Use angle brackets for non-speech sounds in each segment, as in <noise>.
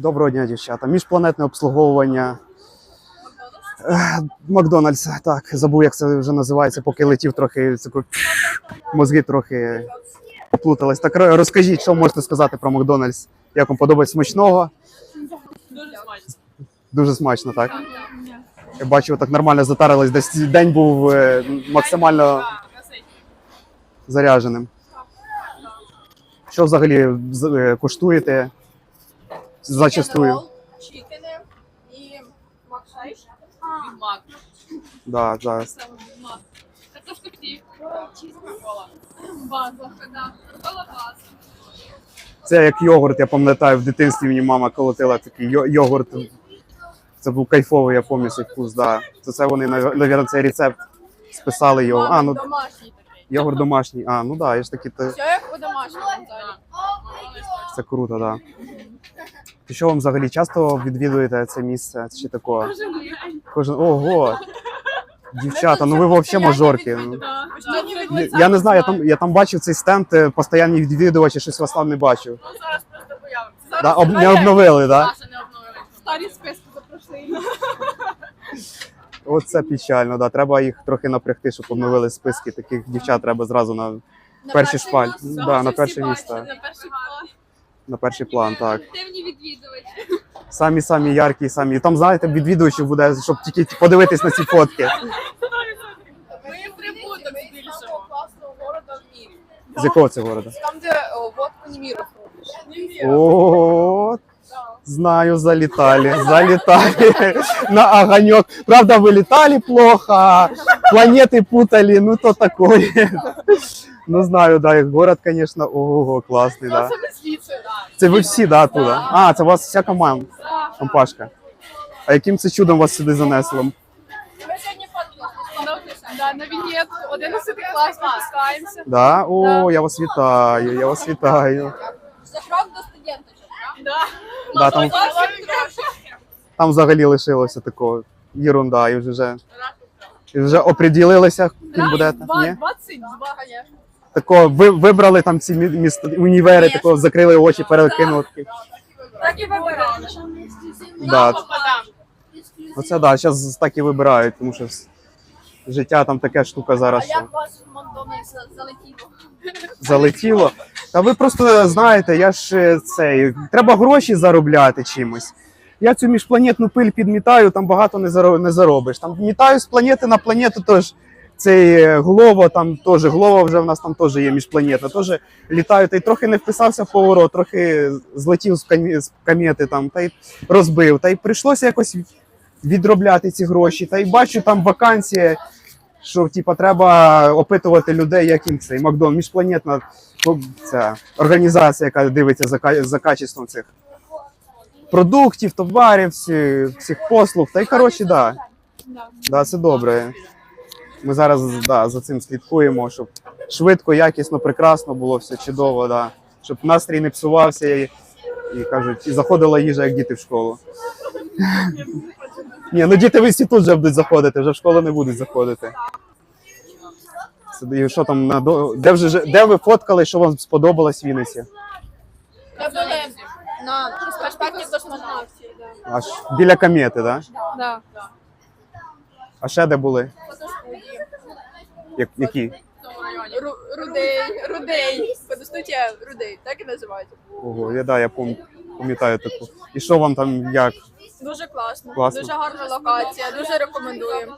Доброго дня, дівчата. Міжпланетне обслуговування. Е, Макдональдс, так, забув, як це вже називається, поки летів трохи мозги трохи поплутались. Так розкажіть, що можете сказати про Макдональдс? Як вам подобається смачного? Дуже смачно. Так? Я бачу, так нормально затарились. Десь день був е, максимально зарядженим. Що взагалі е, коштуєте? Зачастую. Чікени і макшайш. Від Мак. Да, да. Саме Мак. Картошка фрі. Кока-кола. База. Да. Кока-кола база. Це як йогурт, я пам'ятаю, в дитинстві мені мама колотила такий йо- йогурт. Це був кайфовий, я пам'ятаю цей вкус, да. То це вони, навірно, цей рецепт списали його. А, ну домашній такий. йогурт домашній. А, ну да, я ж таки, то, Все як по домашньому. це круто, да. Що вам взагалі часто відвідуєте це місце? Чи такого? Кожен. Ого! Дівчата, ну ви взагалі мажорки. Ну. Я- Я не знаю, я там, я там бачив цей стенд, е, постійні відвідувачі, щось вас там не бачив. Ну, зараз просто появиться. Да, об, не обновили, обновили. Старі списки запрошли. <laughs> Оце печально, да. Треба їх трохи напрягти, щоб обновили списки. Таких дівчат треба зразу на перший шпаль. На перше місце. На перший план. Так. Активні відвідувачі. Самі самі яркі, самі. Там, знаєте, відвідувачів буде, щоб тільки подивитись на ці фотки. Ми прибуток збільшимо. класного города в мірі. З якого це города? Там, де о, водку Неміров робиш. О, знаю, залетали, залетали на огонек. Правда, вылетали плохо, планеты путали, ну то такое. Ну знаю, да, город, конечно, ого, класний, да. Це ми звідси. Це ви всі, да, туди? А, це у вас вся команда, компашка. А яким це чудом вас сюди занесло? Ми сьогодні. Да, на вінет 11 клас випускаємося. Да? О, я вас вітаю, я вас вітаю. За крок до студенточок. Да. Да, там, там взагалі лишилося такого єрунда, і вже, вже, і вже оприділилися, ким будете? Ні? 22, звісно. Такого ви вибрали там ці мі- міста універи, такого закрили очі, перекинули. такі. Так і вибирали. Да. Оце да, зараз так і вибирають, тому що с- життя там така штука зараз. А Що вас в Макдональдс залетіло? залетіло. Та ви просто знаєте, я ж е, цей треба гроші заробляти чимось. Я цю міжпланетну пиль підмітаю, там багато не заро- не заробиш. Там мітаю з планети на планету, тож цей е, Глово, там теж Глово вже в нас там теж є міжпланетна. Теж літаю, та й трохи не вписався в поворот, трохи злетів з комети там, та й розбив. Та й прийшлося якось відробляти ці гроші. Та й бачу там вакансія, що типа треба опитувати людей, як їм цей Макдон, міжпланетна ну, ця організація, яка дивиться за, за качеством цих продуктів, товарів, всі, всіх послуг. Та й коротше, да. Да, це добре. Ми зараз да, за цим слідкуємо, щоб швидко, якісно, прекрасно було все чудово, да. щоб настрій не псувався і, і кажуть, і заходила їжа, як діти в школу. Ні, ну діти в інститут вже будуть заходити, вже в школу не будуть заходити. Це, що там, де, вже, де ви фоткали, що вам сподобалось в Вінниці? На проспекті до Смарнавці. Аж біля комети, да? Да. А ще де були? Як, які? Ру- Рудей, Рудей. Фотостудія Рудей, так і називається. Ого, я, да, я пам- пам'ятаю таку. І що вам там як? Дуже класно. Класно. Дуже гарна локація, дуже рекомендуємо.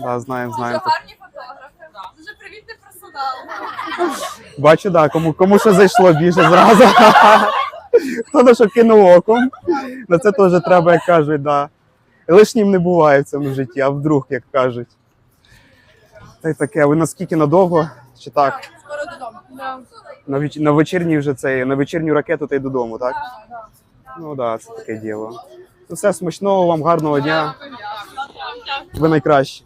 Да, знаємо, знаємо. гарні фотографи. Дуже привітний персонал. Бачу, да, кому, кому що зайшло більше зразу. <laughs> Хто на що кинув оком. На це теж треба, як кажуть, да. Лишнім не буває в цьому житті, а вдруг, як кажуть. Та й таке, ви наскільки надовго? Чи так? Скоро додому. Да. На, веч... на вечірній вже цей, на вечірню ракету та й додому, так? Ну так, да, це таке діло. Ну, все, смачного вам, гарного дня. Ви найкращі.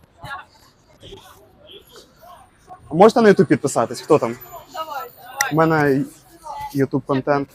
А можете на YouTube підписатись? Хто там? Давай. У мене YouTube контент.